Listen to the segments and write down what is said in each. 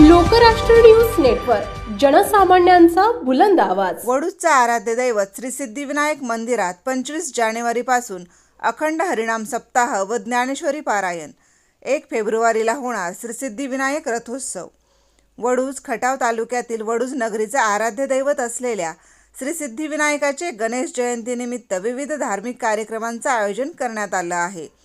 Lokrashtra news network जनसामान्यांचा बुलंद आवाज. वडूजचा आराध्य दैवत श्री सिद्धिविनायक मंदिरात पंचवीस जानेवारीपासून अखंड हरिणाम सप्ताह व ज्ञानेश्वरी पारायण. एक फेब्रुवारीला होणार श्री सिद्धिविनायक रथोत्सव. वडूज खटाव तालुक्यातील वडूज नगरीचे आराध्य दैवत असलेल्या श्री सिद्धिविनायकाचे गणेश जयंतीनिमित्त विविध धार्मिक कार्यक्रमांचं आयोजन करण्यात आलं आहे.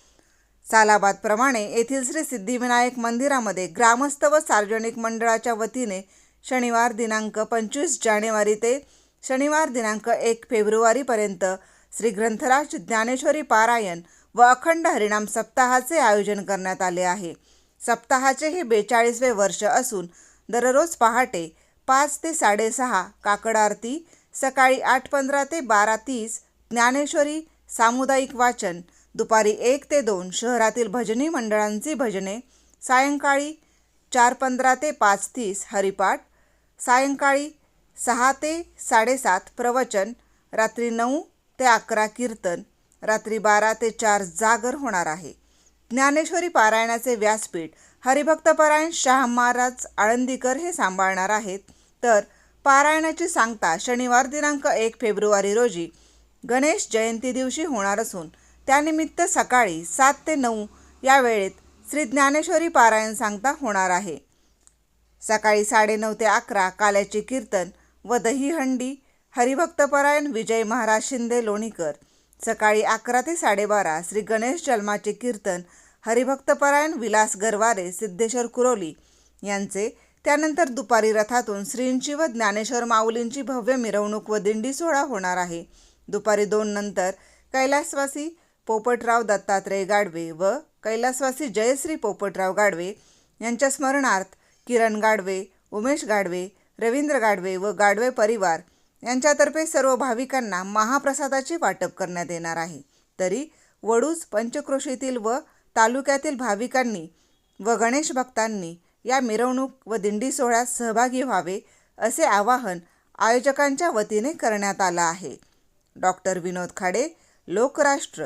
सालाबादप्रमाणे येथील श्री सिद्धिविनायक मंदिरामध्ये ग्रामस्थ व सार्वजनिक मंडळाच्या वतीने शनिवार दिनांक पंचवीस जानेवारी ते शनिवार दिनांक एक फेब्रुवारीपर्यंत श्री ग्रंथराज ज्ञानेश्वरी पारायण व अखंड हरिणाम सप्ताहाचे आयोजन करण्यात आले आहे. सप्ताहाचे हे बेचाळीसवे वर्ष असून दररोज पहाटे पाच ते साडेसहा काकड आरती सकाळी आठ पंधरा ते बारा तीस ज्ञानेश्वरी सामुदायिक वाचन दुपारी एक ते दोन शहरातील भजनी मंडळांची भजने सायंकाळी चार पंधरा ते पाच तीस हरिपाठ सायंकाळी सहा ते साडेसात प्रवचन रात्री नऊ ते अकरा कीर्तन रात्री बारा ते चार जागर होणार आहे. ज्ञानेश्वरी पारायणाचे व्यासपीठ हरिभक्तपरायण शाह महाराज आळंदीकर हे सांभाळणार आहेत. तर पारायणाची सांगता शनिवार दिनांक एक फेब्रुवारी रोजी गणेश जयंती दिवशी होणार असून त्यानिमित्त सकाळी सात ते नऊ या वेळेत श्री ज्ञानेश्वरी पारायण सांगता होणार आहे. सकाळी साडेनऊ ते अकरा काल्याचे कीर्तन व दहीहंडी हरिभक्तपरायण विजय महाराज शिंदे लोणीकर. सकाळी अकरा ते साडेबारा श्री गणेश जन्माचे कीर्तन हरिभक्तपरायण विलास गरवारे सिद्धेश्वर कुरोली यांचे. त्यानंतर दुपारी रथातून श्रींची व ज्ञानेश्वर माऊलींची भव्य मिरवणूक व दिंडी सोहळा होणार आहे. दुपारी दोन नंतर कैलासवासी पोपटराव दत्तात्रय गाडवे व कैलासवासी जयश्री पोपटराव गाडवे यांच्या स्मरणार्थ किरण गाडवे उमेश गाडवे रवींद्र गाडवे व गाडवे परिवार यांच्यातर्फे सर्व भाविकांना महाप्रसादाचे वाटप करण्यात येणार आहे. तरी वडूज पंचक्रोशीतील व तालुक्यातील भाविकांनी व गणेश भक्तांनी या मिरवणूक व दिंडी सोहळ्यात सहभागी व्हावे असे आवाहन आयोजकांच्या वतीने करण्यात आलं आहे. डॉक्टर विनोद खाडे लोकराष्ट्र.